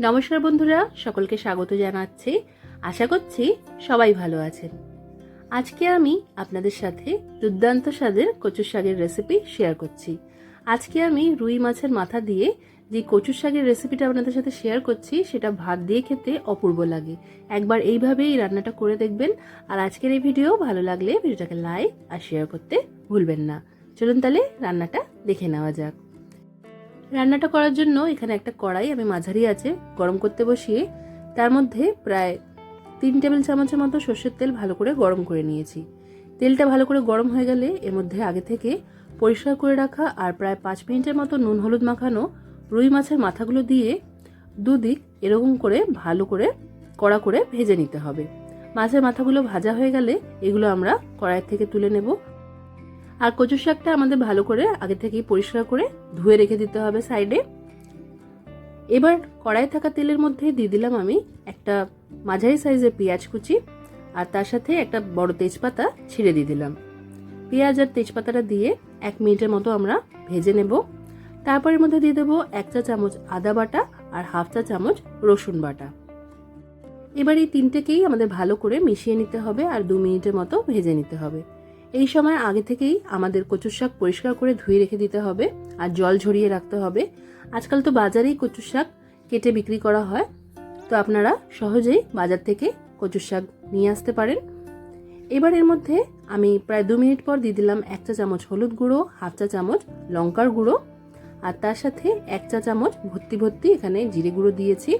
নমস্কার বন্ধুরা, সকলকে স্বাগত জানাচ্ছি। আশা করছি সবাই ভালো আছেন। আজকে আমি আপনাদের সাথে দুর্দান্ত স্বাদের কচু শাকের রেসিপি শেয়ার করছি। আজকে আমি রুই মাছের মাথা দিয়ে যে কচু শাকের রেসিপিটা আপনাদের সাথে শেয়ার করছি, সেটা ভাত দিয়ে খেতে অপূর্ব লাগে। একবার এইভাবেই রান্নাটা করে দেখবেন। আর আজকের এই ভিডিও ভালো লাগলে ভিডিওটাকে লাইক আর শেয়ার করতে ভুলবেন না। চলুন তাহলে রান্নাটা দেখে নেওয়া যাক। রান্নাটা করার জন্য এখানে একটা কড়াই, আমি মাঝারি আছে, গরম করতে বসিয়ে তার মধ্যে প্রায় তিন টেবিল চামচের মতো সর্ষের তেল ভালো করে গরম করে নিয়েছি। তেলটা ভালো করে গরম হয়ে গেলে এর মধ্যে আগে থেকে পরিষ্কার করে রাখা আর প্রায় পাঁচ মিনিটের মতো নুন, হলুদ মাখানো রুই মাছের মাথাগুলো দিয়ে দুদিক এরকম করে ভালো করে কড়া করে ভেজে নিতে হবে। মাছের মাথাগুলো ভাজা হয়ে গেলে এগুলো আমরা কড়াইয়ের থেকে তুলে নেব। আর কচু শাকটা আমাদের ভালো করে আগে থেকেই পরিষ্কার করে ধুয়ে রেখে দিতে হবে সাইডে। এবার কড়াই থাকা তেলের মধ্যে দিয়ে দিলাম আমি একটা মাঝারি সাইজের পেঁয়াজ কুচি আর তার সাথে একটা বড় তেজপাতা ছিঁড়ে দিয়ে দিলাম। পেঁয়াজ আর তেজপাতাটা দিয়ে এক মিনিটের মতো আমরা ভেজে নেব। তারপরের মধ্যে দিয়ে দেবো এক চা চামচ আদা বাটা আর হাফ চা চামচ রসুন বাটা। এবার এই তিনটেকেই আমাদের ভালো করে মিশিয়ে নিতে হবে আর দু মিনিটের মতো ভেজে নিতে হবে। এই সময় আগে থেকেই আমাদের কচুর শাক পরিষ্কার করে ধুয়ে রেখে দিতে হবে আর জল ঝরিয়ে রাখতে হবে। আজকাল তো বাজারেই কচুর শাক কেটে বিক্রি করা হয়। তো আপনারা সহজেই বাজার থেকে কচুর শাক নিয়ে আসতে পারেন। এবার এর মধ্যে আমি প্রায় দু মিনিট পর দিয়ে দিলাম এক চা চামচ হলুদ গুঁড়ো, হাফ চা চামচ লঙ্কার গুঁড়ো আর তার সাথে এক চা চামচ ভর্তি ভর্তি এখানে জিরে গুঁড়ো দিয়েছি।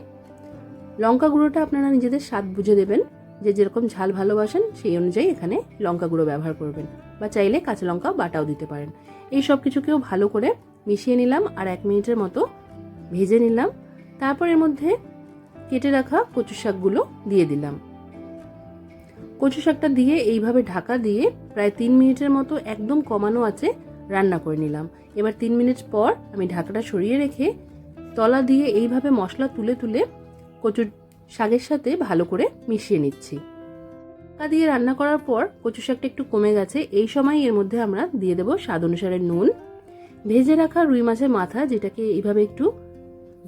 লঙ্কা গুঁড়োটা আপনারা নিজেদের স্বাদ বুঝে দেবেন। যে যেরকম ঝাল ভালোবাসেন, সেই অনুযায়ী এখানে লঙ্কা গুঁড়ো ব্যবহার করবেন বা চাইলে কাঁচা লঙ্কা বাটাও দিতে পারেন। এই সব কিছুকেও ভালো করে মিশিয়ে নিলাম আর এক মিনিটের মতো ভেজে নিলাম। তারপর এর মধ্যে কেটে রাখা কচু শাকগুলো দিয়ে দিলাম। কচু শাকটা দিয়ে এইভাবে ঢাকা দিয়ে প্রায় তিন মিনিটের মতো একদম কমানো আছে রান্না করে নিলাম। এবার তিন মিনিট পর আমি ঢাকাটা সরিয়ে রেখে তলা দিয়ে এইভাবে মশলা তুলে তুলে কচুর শাকের সাথে ভালো করে মিশিয়ে নিচ্ছি। তা দিয়ে রান্না করার পর কচু শাকটা একটু কমে গেছে, এই সময় এর মধ্যে আমরা দিয়ে দেবো স্বাদ অনুসারে নুন। ভেজে রাখা রুই মাছের মাথা যেটাকে এইভাবে একটু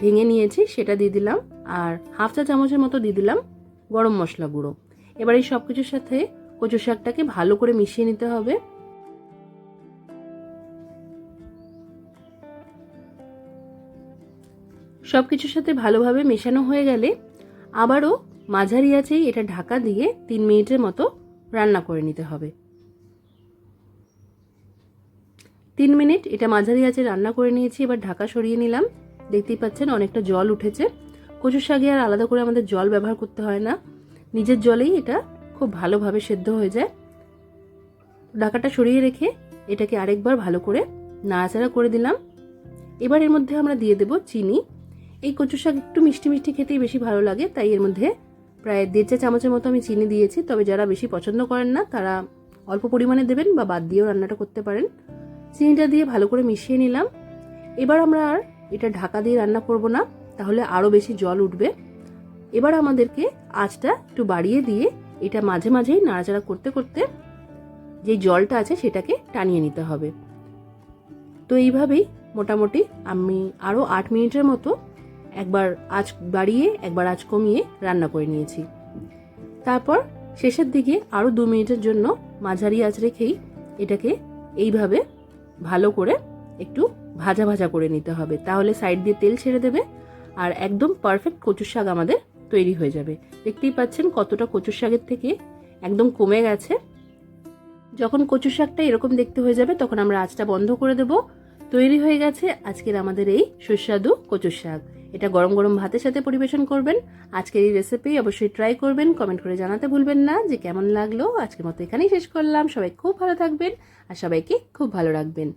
ভেঙে নিয়েছি, সেটা দিয়ে দিলাম। আর হাফ চা চামচের মতো দিয়ে দিলাম গরম মশলা গুঁড়ো। এবার এই সব কিছুর সাথে কচু শাকটাকে ভালো করে মিশিয়ে নিতে হবে। সব কিছুর সাথে ভালোভাবে মেশানো হয়ে গেলে আবারও মাঝারি আছেই এটা ঢাকা দিয়ে তিন মিনিটের মতো রান্না করে নিতে হবে। তিন মিনিট এটা মাঝারি আছে, রান্না করে নিয়েছি, এবার ঢাকা সরিয়ে নিলাম। দেখতেই পাচ্ছেন অনেকটা জল উঠেছে। কচু শাকে আর আলাদা করে আমাদের জল ব্যবহার করতে হয় না। নিজের জলেই এটা খুব ভালোভাবে সেদ্ধ হয়ে যায়। ঢাকাটা সরিয়ে রেখে এটাকে আরেকবার ভালো করে নাড়াচাড়া করে দিলাম। এবার এর মধ্যে আমরা দিয়ে দেব চিনি। এই কচু শাক একটু মিষ্টি মিষ্টি খেতেই বেশি ভালো লাগে, তাই এর মধ্যে প্রায় দেড় চা চামচের মতো আমি চিনি দিয়েছি। তবে যারা বেশি পছন্দ করেন না, তারা অল্প পরিমাণে দেবেন বা বাদ দিয়েও রান্নাটা করতে পারেন। চিনিটা দিয়ে ভালো করে মিশিয়ে নিলাম। এবার আমরা আর এটা ঢাকা দিয়ে রান্না করব না, তাহলে আরও বেশি জল উঠবে। এবার আমাদেরকে আঁচটা একটু বাড়িয়ে দিয়ে এটা মাঝে মাঝেই নাড়াচাড়া করতে করতে যে জলটা আছে সেটাকে টানিয়ে নিতে হবে। তো এইভাবেই মোটামুটি আমি আরও আট মিনিটের মতো একবার আঁচ বাড়িয়ে, একবার আঁচ কমিয়ে রান্না করে নিয়েছি। তারপর শেষের দিকে আরও দু মিনিটের জন্য মাঝারি আঁচ রেখেই এটাকে এইভাবে ভালো করে একটু ভাজা ভাজা করে নিতে হবে। তাহলে সাইড দিয়ে তেল ছেড়ে দেবে আর একদম পারফেক্ট কচুর শাক আমাদের তৈরি হয়ে যাবে। দেখতেই পাচ্ছেন কতটা কচুর শাকের থেকে একদম কমে গেছে। যখন কচু শাকটা এরকম দেখতে হয়ে যাবে তখন আমরা আঁচটা বন্ধ করে দেব। তৈরি হয়ে গেছে আজকের আমাদের এই সুস্বাদু কচুর শাক। এটা গরম গরম ভাতের সাথে পরিবেশন করবেন। আজকের এই রেসিপি অবশ্যই ট্রাই করবেন। কমেন্ট করে জানাতে ভুলবেন না যে কেমন লাগল। আজকের মতো এখানেই শেষ করলাম। সবাই খুব ভালো থাকবেন আর সবাইকে খুব ভালো রাখবেন।